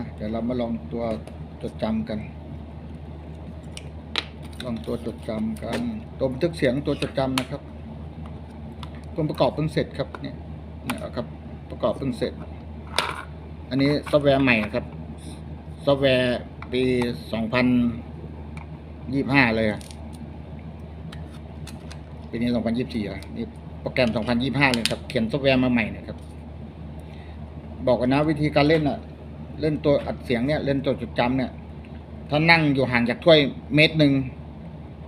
ะเดี๋ยวเรามาลองตัวจดจำกัน ลองตัวจดจำกัน ตัวบันทึกเสียงตัวจดจำนะครับ ตัวประกอบเพิ่งเสร็จครับเนี่ยเนี่ยครับประกอบเพิ่งเสร็จ อันนี้ซอฟต์แวร์ใหม่ครับ ซอฟต์แวร์ปีสองพันยี่ห้าเลยอะปีนี้สองพันยี่สี่อะนี่โปรแกรมสองพันยี่ห้าเลยครับ เขียนซอฟต์แวร์มาใหม่นะครับ บอกกันนะวิธีการเล่นอะ เล่นตัวอัดเสียงเนี่ยเล่นตัวจดจำเนี่ย ถ้านั่งอยู่ห่างจากถ้วยเมตรหนึ่ง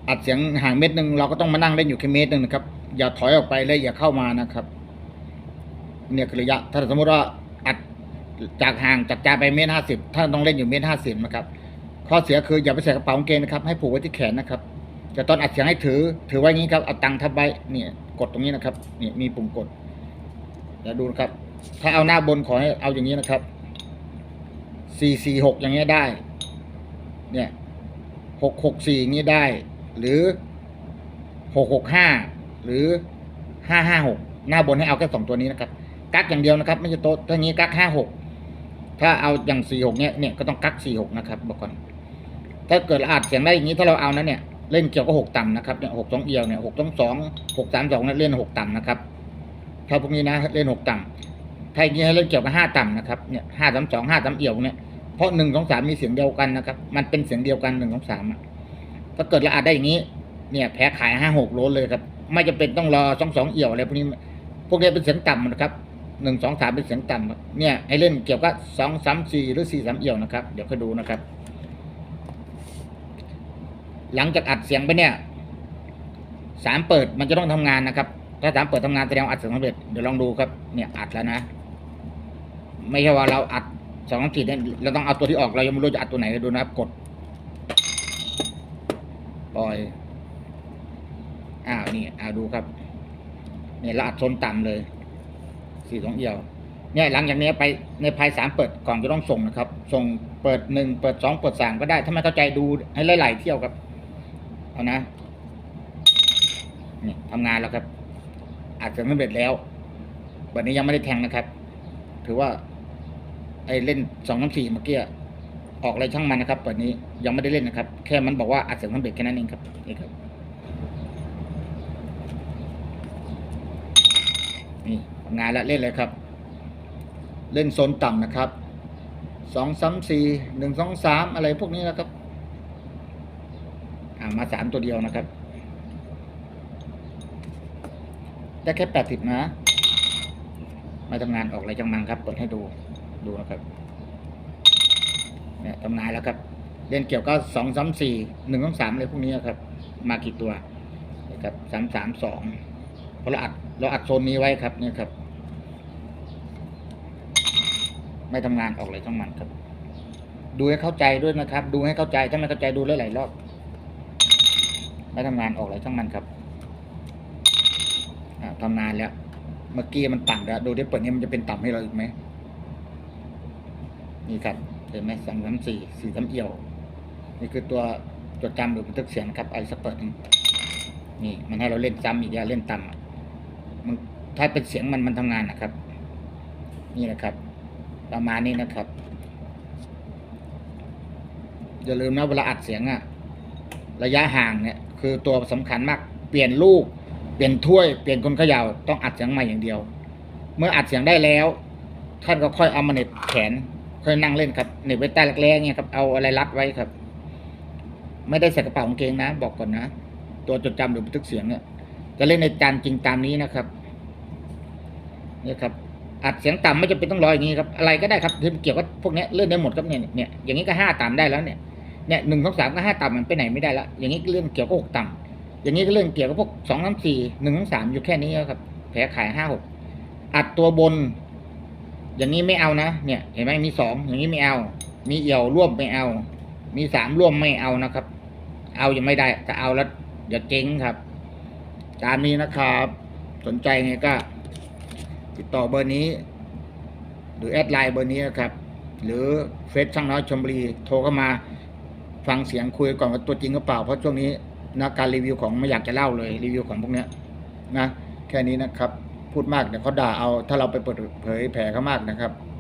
อัดเสียงห่างเมตรหนึ่งเราก็ต้องมานั่งเล่นอยู่แค่เมตรหนึ่งนะครับ อย่าถอยออกไปและอย่าเข้ามานะครับ เนี่ยคือระยะ ถ้าสมมติว่าอัดจากห่างจากจานไปเมตรห้าสิบถ้านต้องเล่นอยู่เมตรห้าสิบนะครับ ข้อเสียคืออย่าไปใส่กระเป๋ากางเกงนะครับให้ผูกไว้ที่แขนนะครับแต่ตอนอัดเสียงให้ถือ ถือไว้อย่างนี้ครับเอาตังค์ทับไว้เนี่ยกดตรงนี้นะครับเนี่ยมีปุ่มกดเดี๋ยวดูนะครับ ถ้าเอาหน้าบนขอให้เอาอย่างนี้นะครับ สี่สี่หกอย่างเงี้ยได้ เนี่ยหกหกสี่อย่างนี้ได้ หรือหกหกห้าหรือห้าห้าหกหน้าบนให้เอาแค่สองตัวนี้นะครับ กักอย่างเดียวนะครับ ไม่ใช่โต๊ะถ้างี้กักห้าหกถ้าเอาอย่างสี่หกเนี่ยเนี่ยก็ต้องกักสี่หกนะครับบอกก่อนถ้าเกิดเราอัดเสียงได้อย่างนี้ถ้าเราเอานั้นเนี่ยเล่นเกี่ยวกับหกต่ำนะครับเนี่ยหกสองเอียวเนี่ยหกสองสองหกสามสองเนี่ยเล่นหกต่ำนะครับถ้าพวกนี้นะเล่นหกต่ำถ้าอย่างนี้ให้เล่นเกี่ยวกับห้าต่ำนะครับเนี่ยห้าสามสองห้าสามเอียวเนี่ย เพราะหนึ่งสองสามมีเสียงเดียวกันนะครับ มันเป็นเสียงเดียวกันหนึ่งสองสามถ้าเกิดเราอัดได้อย่างนี้ เนี่ย แพ้ขายห้าหกโลเลยครับ ไม่จำเป็นต้องรอสองสองเอี่ยวอะไรพวกนี้ พวกนี้เป็นเสียงต่ำนะครับหนึ่งสองสามเป็นเสียงต่ำเนี่ยให้เล่นเกี่ยวกับสองสามสี่หรือสี่สามเอี่ยวนะครับ เดี๋ยวค่อยดูนะครับ หลังจากอัดเสียงไปเนี่ยสามเปิดมันจะต้องทำงานนะครับ ถ้าสามเปิดทำงานแสดงว่าอัดเสียงสำเร็จเดี๋ยวลองดูครับ เนี่ยอัดแล้วนะ ไม่ใช่ว่าเราอัด สองสามสี่เนี่ยเราต้องเอาตัวที่ออกเรายังไม่รู้จะอัดตัวไหนดูนะครับ กด ปล่อย อ้าวนี่อ้าวดูครับ เนี่ยเราอัดโซนต่ำเลย สี่สองเอียว เนี่ยหลังจากนี้ไปในภายสามเปิดกล่อนจะต้องส่งนะครับ ส่งเปิดหนึ่งเปิดสองเปิดสามก็ได้ ถ้าไม่เข้าใจดูให้ไล่ๆเที่ยวครับ เอานะนี่ทำงานแล้วครับอาจจะสำเร็จแล้ว วันนี้ยังไม่ได้แทงนะครับ ถือว่า ไอเล่นสองน้ำสี่เมื่อกี้ออกอะไรช่างมันนะครับวันนี้ยังไม่ได้เล่นนะครับ แค่มันบอกว่าอัดเสียงสำเร็จแค่นั้นเองครับนี่ครับนี่ทำงานแล้วเล่นเลยครับ เล่นโซนต่ำนะครับสองสามสี่หนึ่งสองสามอะไรพวกนี้นะครับ อ่ามาสามตัวเดียวนะครับ ได้แค่แปดสิบนะ มาทำงานออกอะไรจังมังครับเปิดให้ดู ดูนะครับเนี่ยทำงานแล้วครับ เล่นเกี่ยวก็สองสามสี่หนึ่งสองสามอะไรพวกนี้ครับ มากี่ตัวนะครับสามสามสองเพราะเราอัดเราอัดโซนนี้ไว้ครับเนี่ยครับ ไม่ทำงานออกเลยช่างมันครับ ดูให้เข้าใจด้วยนะครับ ดูให้เข้าใจถ้าไม่เข้าใจดูหลายๆรอบไม่ทำงานออกเลยช่างมันครับอ่าทำงานแล้ว เมื่อกี้มันต่ำแล้วดูที่เปิดนี้มันจะเป็นต่ำให้เราอีกไหม นี่ครับเห็นไหมสองสามสี่สี่สามเอี่ยว นี่คือตัวจดจำหรือบันทึกเสียงครับไอ้สเปิดหนึ่งนี่มันให้เราเล่นซ้ำอีกแล้วเล่นต่ำมันถ้าเป็นเสียงมันมันทำงานนะครับ นี่นะครับ ประมาณนี้นะครับอย่าลืมนะเวลาอัดเสียงอะระยะห่างเนี่ย คือตัวสำคัญมากเปลี่ยนลูก เปลี่ยนถ้วยเปลี่ยนคนเขย่าต้องอัดเสียงใหม่อย่างเดียว เมื่ออัดเสียงได้แล้ว ท่านก็ค่อยเอามาเน็บแขน เคยนั่งเล่นครับเหน็บไว้ใต้รักแร้เนี่ยครับเอาอะไรรัดไว้ครับ ไม่ได้ใส่กระเป๋ากางเกงนะ บอกก่อนนะตัวจดจำหรือบันทึกเสียงเนี่ยจะเล่นในจานจริงตามนี้นะครับเนี่ยครับอัดเสียงต่ำไม่จำเป็นต้องรออย่างนี้ครับอะไรก็ได้ครับที่เกี่ยวกับพวกนี้เลื่อนได้หมดครับเนี่ยเนี่ยอย่างนี้ก็ห้าต่ำได้แล้วเนี่ยเนี่ยหนึ่งสองสามก็ห้าต่ำมันไปไหนไม่ได้แล้วอย่างนี้ก็เรื่องเกี่ยวกับหกต่ำอย่างนี้ก็เรื่องเกี่ยวกับพวกสองสามสี่หนึ่งสองสามอยู่แค่นี้ครับแผลขายห้าหกอัดตัวบน อย่างนี้ไม่เอานะ เนี่ย เห็นไหมมีสองอย่างนี้ไม่เอา มีเอี่ยวร่วมไม่เอา มีสามร่วมไม่เอานะครับ เอายังไม่ได้จะเอาแล้วเดี๋ยวเจ๊งครับ ตามนี้นะครับ สนใจไงก็ ติดต่อเบอร์นี้ หรือแอดไลน์เบอร์นี้นะครับ หรือเฟซช่างน้อยชมบุรีโทรเข้ามาฟังเสียงคุยก่อนว่าตัวจริงหรือเปล่า เพราะช่วงนี้นะการรีวิวของไม่อยากจะเล่าเลยรีวิวของพวกเนี้ยนะ แค่นี้นะครับ พูดมากเนี่ยเขาด่าเอาถ้าเราไปเปิดเผยแผลเขามากนะครับ